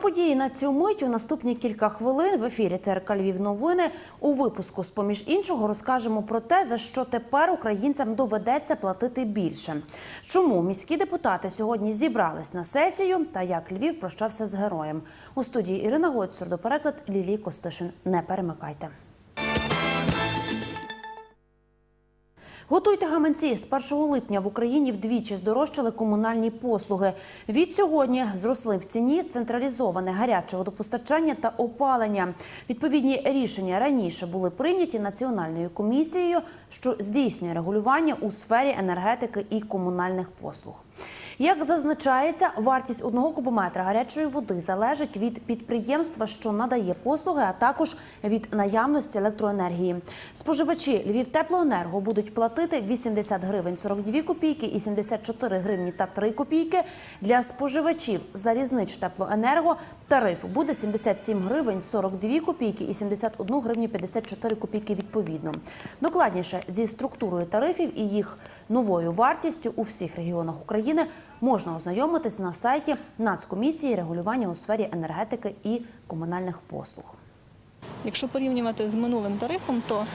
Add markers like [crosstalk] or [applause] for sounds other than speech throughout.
Події на цю мить у наступні кілька хвилин в ефірі ТРК Львів новини. У випуску з поміж іншого розкажемо про те, за що тепер українцям доведеться платити більше. Чому міські депутати сьогодні зібрались на сесію та як Львів прощався з героєм. У студії Ірина Гойцер до переклад Лілії Костишин. Не перемикайте. Готуйте гаманці. З 1 липня в Україні вдвічі здорожчали комунальні послуги. Від сьогодні зросли в ціні централізоване гаряче водопостачання та опалення. Відповідні рішення раніше були прийняті національною комісією, що здійснює регулювання у сфері енергетики і комунальних послуг. Як зазначається, вартість одного кубометра гарячої води залежить від підприємства, що надає послуги, а також від наявності електроенергії. Споживачі Львівтеплоенерго будуть платити 80 гривень 42 копійки і 74 гривні та 3 копійки. Для споживачів Залізничтеплоенерго тариф буде 77 гривень 42 копійки і 71 гривню 54 копійки відповідно. Докладніше зі структурою тарифів і їх новою вартістю у всіх регіонах України можна ознайомитись на сайті Нацкомісії регулювання у сфері енергетики і комунальних послуг. Якщо порівнювати з минулим тарифом, то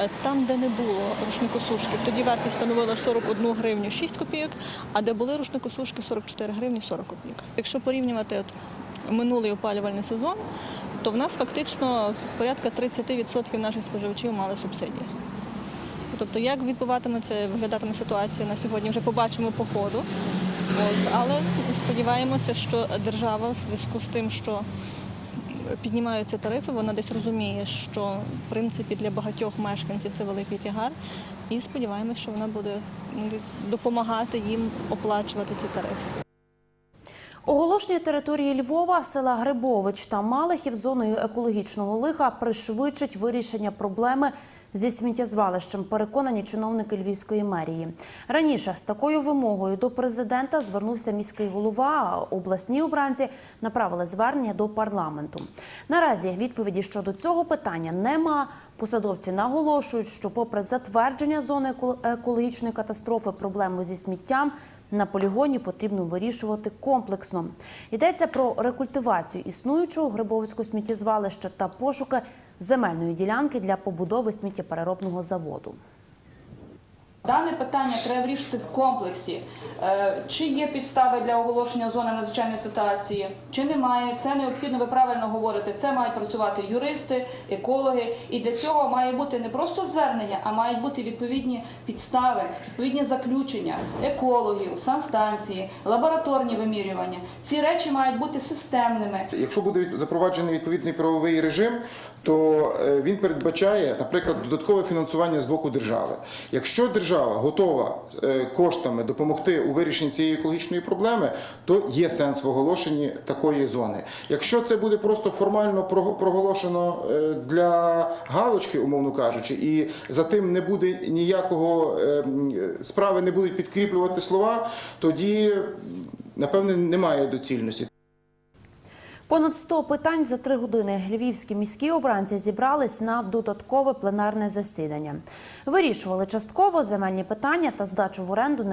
е, там, де не було рушникосушки, тоді вартість становила 41 гривню 6 копійок, а де були рушникосушки 44 гривні 40 копійок. Якщо порівнювати от минулий опалювальний сезон, то в нас фактично порядка 30% наших споживачів мали субсидії. Тобто, як відбуватиметься, виглядатиме ситуація на сьогодні, вже побачимо по ходу. От, але сподіваємося, що держава в зв'язку з тим, що піднімаються тарифи, вона десь розуміє, що в принципі для багатьох мешканців це великий тягар. І сподіваємося, що вона буде допомагати їм оплачувати ці тарифи. Оголошення території Львова, села Грибович та Малихів зоною екологічного лиха пришвидшить вирішення проблеми зі сміттєзвалищем, переконані чиновники Львівської мерії. Раніше з такою вимогою до президента звернувся міський голова, а обласні обранці направили звернення до парламенту. Наразі відповіді щодо цього питання нема. Посадовці наголошують, що, попри затвердження зони еко- екологічної катастрофи, проблеми зі сміттям на полігоні потрібно вирішувати комплексно. Йдеться про рекультивацію існуючого Грибовицького сміттєзвалища та пошуки земельної ділянки для побудови сміттєпереробного заводу. Дане питання треба вирішити в комплексі. Е, Чи є підстави для оголошення зони надзвичайної ситуації, чи немає. Це необхідно, ви правильно говорите. Це мають працювати юристи, екологи. І для цього має бути не просто звернення, а мають бути відповідні підстави, відповідні заключення екологів, санстанції, лабораторні вимірювання. Ці речі мають бути системними. Якщо буде запроваджений відповідний правовий режим, то е, він передбачає, наприклад, додаткове фінансування з боку держави. Якщо держава готова е, коштами допомогти у вирішенні цієї екологічної проблеми, то є сенс в оголошенні такої зони. Якщо це буде просто формально прого- проголошено е, для галочки, умовно кажучи, і за тим не буде ніякого е, справи, не будуть підкріплювати слова, тоді напевне немає доцільності. Понад 100 питань за три години львівські міські обранці зібрались на додаткове пленарне засідання. Вирішували частково земельні питання та здачу в оренду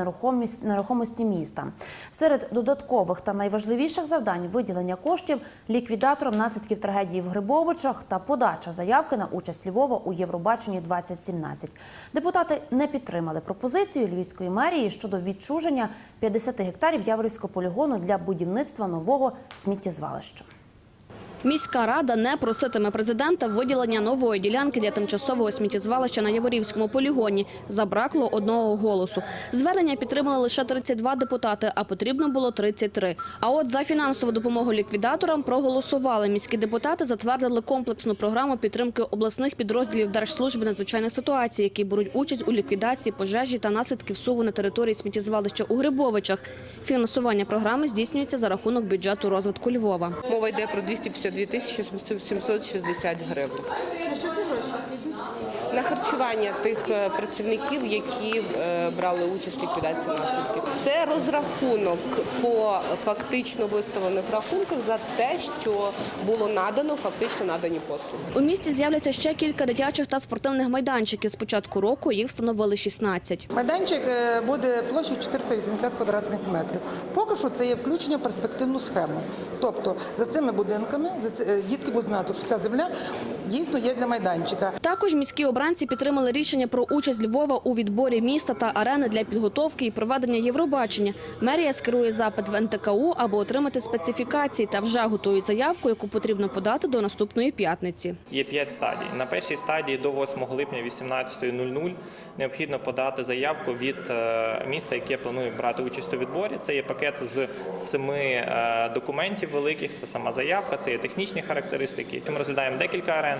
нерухомості міста. Серед додаткових та найважливіших завдань виділення коштів ліквідаторам наслідків трагедії в Грибовичах та подача заявки на участь Львова у Євробаченні 2017. Депутати не підтримали пропозицію львівської мерії щодо відчуження 50 гектарів Яворівського полігону для будівництва нового сміттєзвалища. Міська рада не проситиме президента виділення нової ділянки для тимчасового сміттєзвалища на Яворівському полігоні. Забракло одного голосу. Звернення підтримали лише 32 депутати, а потрібно було 33. А от за фінансову допомогу ліквідаторам проголосували. Міські депутати затвердили комплексну програму підтримки обласних підрозділів держслужби надзвичайних ситуацій, які беруть участь у ліквідації пожежі та наслідків суву на території сміттєзвалища у Грибовичах. Фінансування програми здійснюється за рахунок бюджету розвитку Львова. Мова йде про 250 2760 гривень. На що це гроші? На харчування тих е, працівників, які е, брали участь в ліквідації наслідків. Це розрахунок по фактично виставлених рахунках за те, що було надано, фактично надані послуги. У місті з'являться ще кілька дитячих та спортивних майданчиків. З початку року їх встановили 16. Майданчик е, буде площею 480 квадратних метрів. Поки що це є включення в перспективну схему. Тобто за цими будинками за дітки будуть знати, що ця земля дійсно є для майданчика. Також міські обранці підтримали рішення про участь Львова у відборі міста та арени для підготовки і проведення Євробачення. Мерія скерує запит в НТКУ, аби отримати специфікації та вже готують заявку, яку потрібно подати до наступної п'ятниці. Є п'ять стадій. На першій стадії до 8 липня 18.00 необхідно подати заявку від е, міста, яке планує брати участь у відборі. Це є пакет з семи е, документів великих. Це сама заявка, це є технічні характеристики. Ми розглядаємо декілька арен,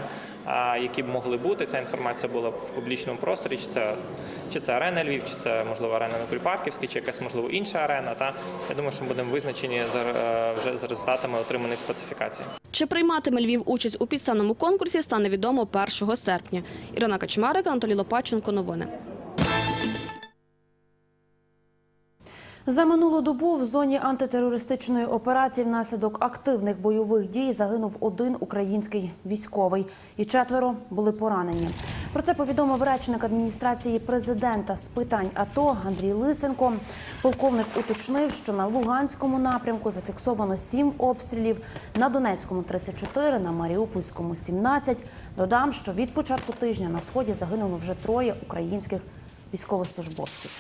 які б могли бути. Ця інформація була б в публічному просторі. Чи це чи це арена Львів, чи це можливо арена на Кульпарківській, чи якась можливо інша арена. Та я думаю, що ми будемо визначені за е, вже за результатами отриманих специфікацій. Чи прийматиме Львів участь у пісенному конкурсі, стане відомо 1 серпня. Ірина Качмарик, Анатолій Лопаченко. Новини. За минулу добу в зоні антитерористичної операції внаслідок активних бойових дій загинув один український військовий, і четверо були поранені. Про це повідомив речник адміністрації президента з питань АТО Андрій Лисенко. Полковник уточнив, що на Луганському напрямку зафіксовано сім обстрілів, на Донецькому 34, на Маріупольському 17. Додам, що від початку тижня на сході загинуло вже троє українських військовослужбовців.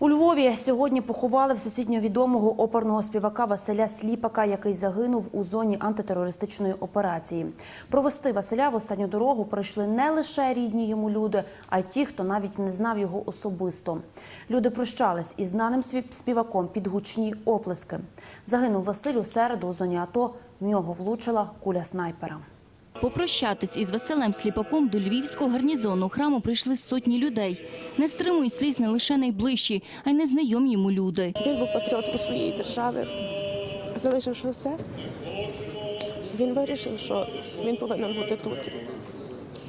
У Львові сьогодні поховали всесвітньо відомого оперного співака Василя Сліпака, який загинув у зоні антитерористичної операції. Провести Василя в останню дорогу прийшли не лише рідні йому люди, а й ті, хто навіть не знав його особисто. Люди прощались із знаним співаком під гучні оплески. Загинув Василь у середу у зоні АТО. В нього влучила куля снайпера. Попрощатись із Василем Сліпаком до львівського гарнізону храму прийшли сотні людей. Не стримують сліз не лише найближчі, а й незнайомі йому люди. Він був патріоткою своєї держави, залишивши все. Він вирішив, що він повинен бути тут,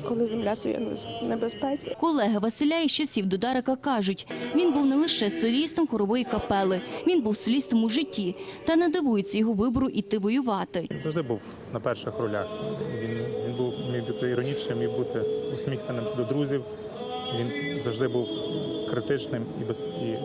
коли земля стоїть в небезпеці. Колеги Василя із часів Додарика кажуть, він був не лише солістом хорової капели, він був солістом у житті та не дивується його вибору іти воювати. Він завжди був на перших ролях. Він, він був міг бути іронічним, міг бути усміхненим до друзів. Він завжди був критичним і без і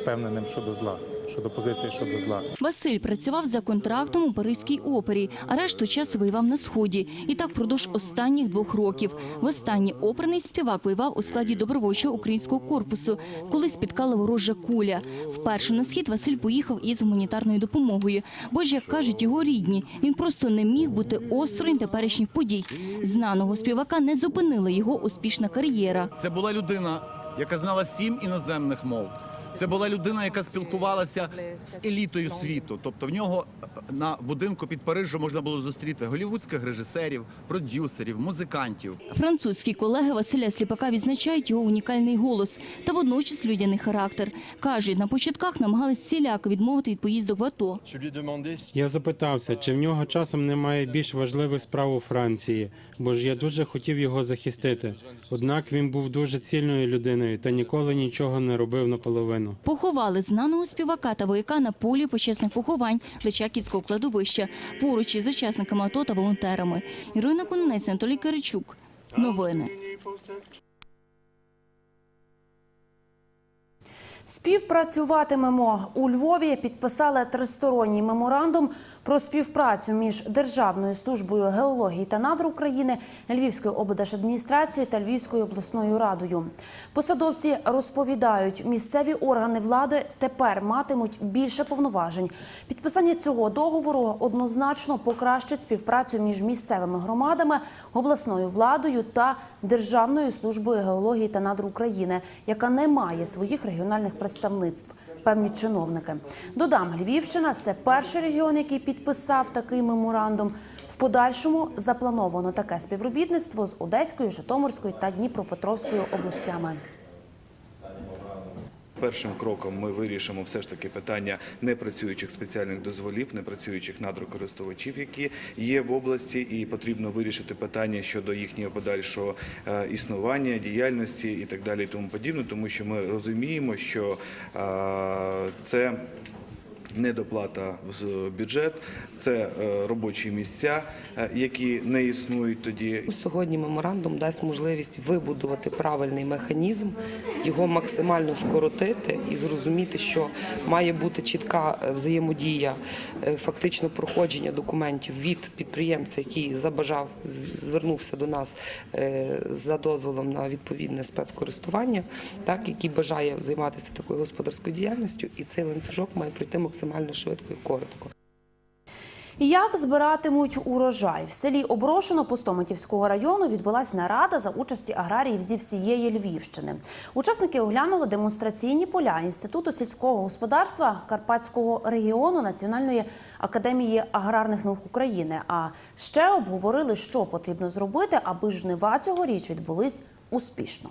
впевненим щодо зла, щодо позиції щодо зла. Василь працював за контрактом у Паризькій опері, а решту часу воював на сході. І так впродовж останніх двох років. Востаннє оперний співак воював у складі добровольчого українського корпусу, коли спіткала ворожа куля. Вперше на схід Василь поїхав із гуманітарною допомогою. Бо ж, як кажуть його рідні, він просто не міг бути осторонь теперішніх подій. Знаного співака не зупинила його успішна кар'єра. Це була людина, яка знала сім іноземних мов. Це була людина, яка спілкувалася з елітою світу. Тобто в нього е, на будинку під Парижем можна було зустріти голівудських режисерів, продюсерів, музикантів. Французькі колеги Василя Сліпака відзначають його унікальний голос та водночас людяний характер. Кажуть, на початках намагались всіляко відмовити від поїздок в АТО. Я запитався, чи в нього часом немає більш важливих справ у Франції, бо ж я дуже хотів його захистити. Однак він був дуже цільною людиною та ніколи нічого не робив наполовину. Поховали знаного співака та вояка на полі почесних поховань Личаківського кладовища поруч із учасниками АТО та волонтерами. Ірина Кононець, Анатолій Киричук. Новини. Співпрацюватимемо у Львові. Підписали тристоронній меморандум про співпрацю між Державною службою геології та надр України, Львівською облдержадміністрацією та Львівською обласною радою. Посадовці розповідають, місцеві органи влади тепер матимуть більше повноважень. Підписання цього договору однозначно покращить співпрацю між місцевими громадами, обласною владою та Державною службою геології та надр України, яка не має своїх регіональних представництв. Певні чиновники додам Львівщина це перший регіон, який підписав такий меморандум. В подальшому заплановано таке співробітництво з Одеською, Житомирською та Дніпропетровською областями. Першим кроком ми вирішимо все ж таки питання непрацюючих спеціальних дозволів, непрацюючих надрокористувачів, які є в області, і потрібно вирішити питання щодо їхнього подальшого е, існування, діяльності і так далі, і тому подібне, тому що ми розуміємо, що е, це недоплата в бюджет, це е, робочі місця, е, які не існують тоді. Сьогодні меморандум дасть можливість вибудувати правильний механізм, його максимально скоротити і зрозуміти, що має бути чітка е, взаємодія, фактично проходження документів від підприємця, який забажав, звернувся до нас за дозволом на відповідне спецкористування, так який бажає займатися такою господарською діяльністю, і цей ланцюжок має пройти максимально швидко і коротко. Як збиратимуть урожай в селі Оброшено Пустомитівського району відбулась нарада за участі аграріїв зі всієї Львівщини. Учасники оглянули демонстраційні поля інституту сільського господарства Карпатського регіону Національної академії аграрних наук України. А ще обговорили, що потрібно зробити, аби жнива цьогоріч відбулись успішно.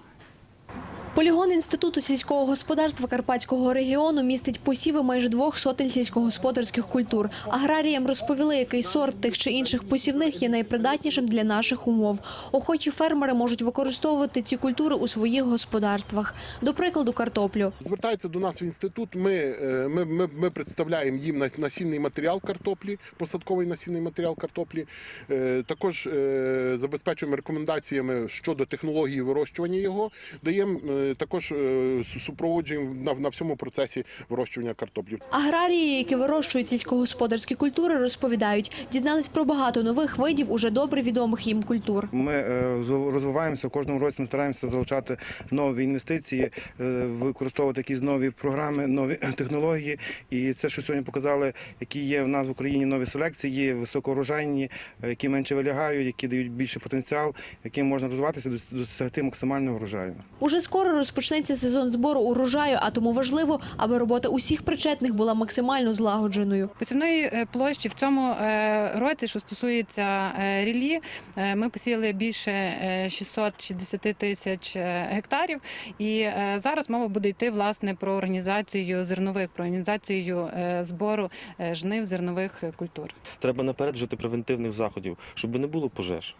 Полігон інституту сільського господарства Карпатського регіону містить посіви майже двох сотень сільськогосподарських культур. Аграріям розповіли, який сорт тих чи інших посівних є найпридатнішим для наших умов. Охочі фермери можуть використовувати ці культури у своїх господарствах. До прикладу, картоплю. Звертаються до нас в інститут. Ми, е, ми, ми, ми представляємо їм на- насінний матеріал картоплі, посадковий насінний матеріал картоплі. Е, Також е, забезпечуємо рекомендаціями щодо технології вирощування його. Даємо також е, супроводжуємо на, на всьому процесі вирощування картоплі. Аграрії, які вирощують сільськогосподарські культури, розповідають, дізнались про багато нових видів уже добре відомих їм культур. Ми е, розвиваємося в кожному році. Ми стараємося залучати нові інвестиції, е, використовувати якісь нові програми, нові [clears throat] технології. І це, що сьогодні показали, які є в нас в Україні нові селекції, високоурожайні, які менше вилягають, які дають більше потенціал, яким можна розвиватися, досягти максимального врожаю. Уже скоро розпочнеться сезон збору урожаю, а тому важливо, аби робота усіх причетних була максимально злагодженою. Посівної е, площі в цьому е, році, що стосується е, ріллі, е, ми посіяли більше е, 660 тисяч гектарів. І зараз мова буде йти власне про організацію зернових, про організацію збору жнив зернових культур. Треба наперед вжити превентивних заходів, щоб не було пожеж.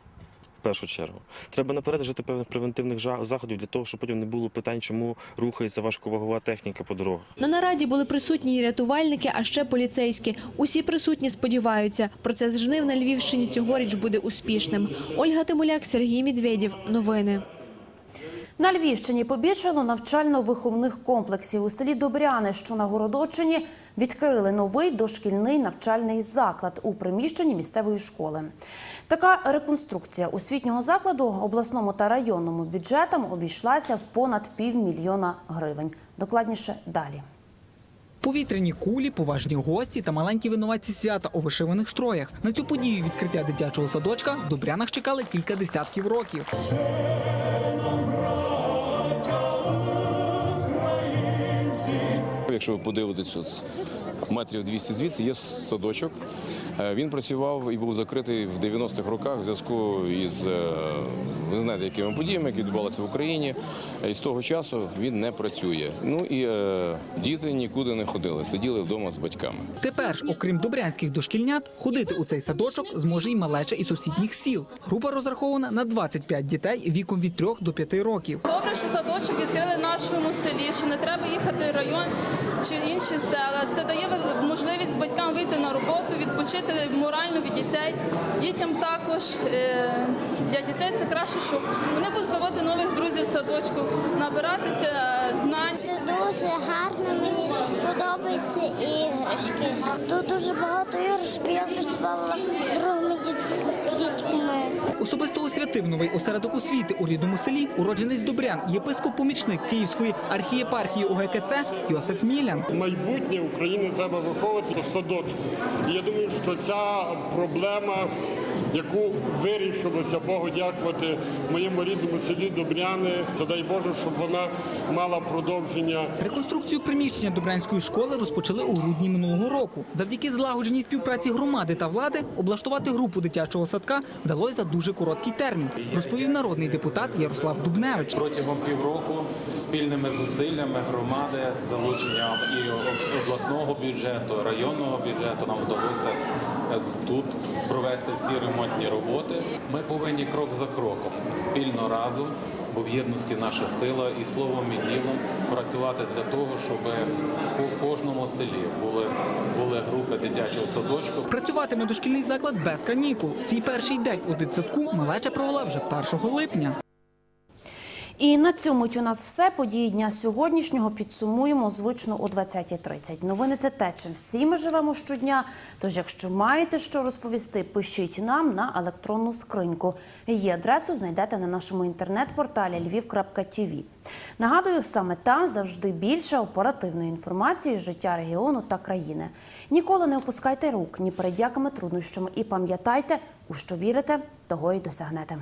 Першу чергу треба наперед жити певних превентивних заходів для того, щоб потім не було питань, чому рухається важковагова техніка по дорогах. На нараді були присутні і рятувальники, а ще поліцейські. Усі присутні сподіваються, процес жнив на Львівщині цьогоріч буде успішним. Ольга Тимуляк, Сергій Медведєв. Новини. На Львівщині побільшало навчально-виховних комплексів. У селі Добряни, що на Городочині, відкрили новий дошкільний навчальний заклад у приміщенні місцевої школи. Така реконструкція освітнього закладу обласному та районному бюджетам обійшлася в понад півмільйона гривень. Докладніше далі. Повітряні кулі, поважні гості та маленькі винуватці свята у вишиваних строях. На цю подію відкриття дитячого садочка в Добрянах чекали кілька десятків років. Якщо ви подивитесь от метрів 200 звідси, є садочок. Е, Він працював і був закритий в 90-х роках в зв'язку із е, ви знаєте, якими подіями, які відбувалися в Україні. І з того часу він не працює. Ну і е, діти нікуди не ходили, сиділи вдома з батьками. Тепер ж, окрім добрянських дошкільнят, ходити у цей садочок зможе й малеча із сусідніх сіл. Група розрахована на 25 дітей віком від 3 до 5 років. Добре, що садочок відкрили в нашому селі, що не треба їхати в район чи інші села. Це дає можливість батькам вийти на роботу, відпочити морально від дітей. Дітям також е, для дітей це краще, щоб вони будуть заводити нових друзів в садочку, набиратися знань. знань. Дуже гарно, подобаються іграшки. Тут дуже багато іграшок, я бавила другими діт- дітьми. Особисто освятив новий осередок освіти у рідному селі уродженець Добрян, єпископ-помічник Київської архієпархії УГКЦ Йосиф Мілян. Майбутнє України треба виховувати в садочку. І я думаю, що ця проблема яку вирішилося Богу дякувати в моєму рідному селі Добряни. То дай Боже, щоб вона мала продовження. Реконструкцію приміщення Добрянської школи розпочали у грудні минулого року. Завдяки злагодженій співпраці громади та влади облаштувати групу дитячого садка вдалося за дуже короткий термін, розповів народний депутат Ярослав Дубневич. Протягом півроку спільними зусиллями громади з залученням і обласного бюджету, районного бюджету нам вдалося тут провести всі ремонтні роботи. Ми повинні крок за кроком спільно разом, бо в єдності наша сила і словом і ділом працювати для того, щоб в кожному селі були, були групи дитячого садочку. Працюватиме дошкільний заклад без канікул. Свій перший день у дитсадку малеча провела вже 1 липня. І на цьому у нас все. Події дня сьогоднішнього підсумуємо звично о 20.30. Новини це те, чим всі ми живемо щодня. Тож, якщо маєте що розповісти, пишіть нам на електронну скриньку. Її адресу знайдете на нашому інтернет-порталі lviv.tv. Нагадую, саме там завжди більше оперативної інформації з життя регіону та країни. Ніколи не опускайте рук ні перед якими труднощами і пам'ятайте, у що вірите, того й досягнете.